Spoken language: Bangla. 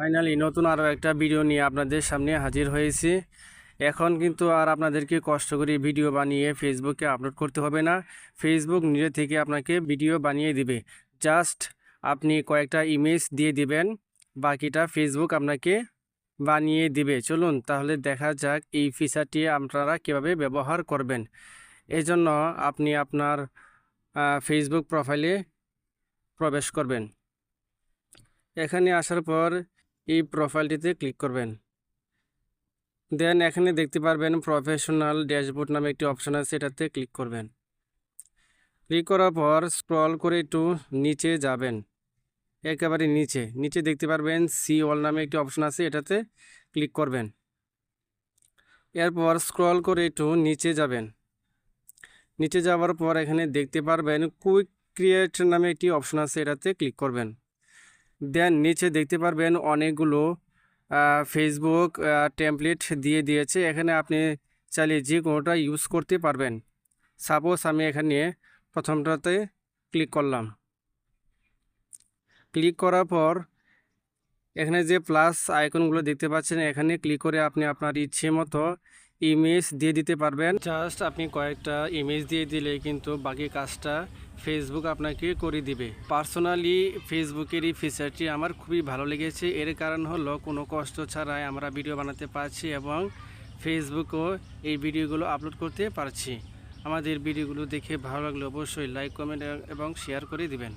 ফাইনালি নতুন আরও একটা ভিডিও নিয়ে আপনাদের সামনে হাজির হয়েছি। এখন কিন্তু আর আপনাদেরকে কষ্ট করে ভিডিও বানিয়ে ফেসবুকে আপলোড করতে হবে না। ফেসবুক নিজে থেকে আপনাকে ভিডিও বানিয়ে দিবে। জাস্ট আপনি কয়েকটা ইমেজ দিয়ে দিবেন, বাকিটা ফেসবুক আপনাকে বানিয়ে দিবে। চলুন তাহলে দেখা যাক এই ফিচারটি আপনারা কীভাবে ব্যবহার করবেন। এই জন্য আপনি আপনার ফেসবুক প্রোফাইলে প্রবেশ করবেন। এখানে আসার পর এই প্রোফাইলটিতে ক্লিক করবেন। দেন এখানে দেখতে পারবেন প্রফেশনাল ড্যাশবোর্ড নামে একটি অপশন আছে, এটাতে ক্লিক করবেন। ক্লিক করার পর স্ক্রল করে একটু নিচে যাবেন। একেবারে নিচে নিচে দেখতে পারবেন সি অল নামে একটি অপশন আছে, এটাতে ক্লিক করবেন। এরপর স্ক্রল করে একটু নিচে যাবেন। নিচে যাওয়ার পর এখানে দেখতে পারবেন কুইক ক্রিয়েট নামে একটি অপশন আছে, এটাতে ক্লিক করবেন। দেন নিচে দেখতে পারবেন অনেকগুলো ফেসবুক টেমপ্লেট দিয়ে দিয়েছে। এখানে আপনি চাইলে যে কোনোটা ইউজ করতে পারবেন। সাপোজ আমি এখানে প্রথমটাতে ক্লিক করলাম। ক্লিক করার পর এখানে যে প্লাস আইকনগুলো দেখতে পাচ্ছেন, এখানে ক্লিক করে আপনি আপনার ইচ্ছে মতো ইমেজ দিয়ে দিতে পারবেন। জাস্ট আপনি কয়েকটা ইমেজ দিয়ে দিলে কিন্তু বাকি কাজটা ফেসবুক আপনাকে করে দিবে। পার্সোনালি ফেসবুকের এই ফিচারটি আমার খুবই ভালো লেগেছে। এর কারণ হলো, কোনো কষ্ট ছাড়াই আমরা ভিডিও বানাতে পারছি এবং ফেসবুকও এই ভিডিওগুলো আপলোড করতে পারছি। আমাদের ভিডিওগুলো দেখে ভালো লাগলে অবশ্যই লাইক কমেন্ট এবং শেয়ার করে দিবেন।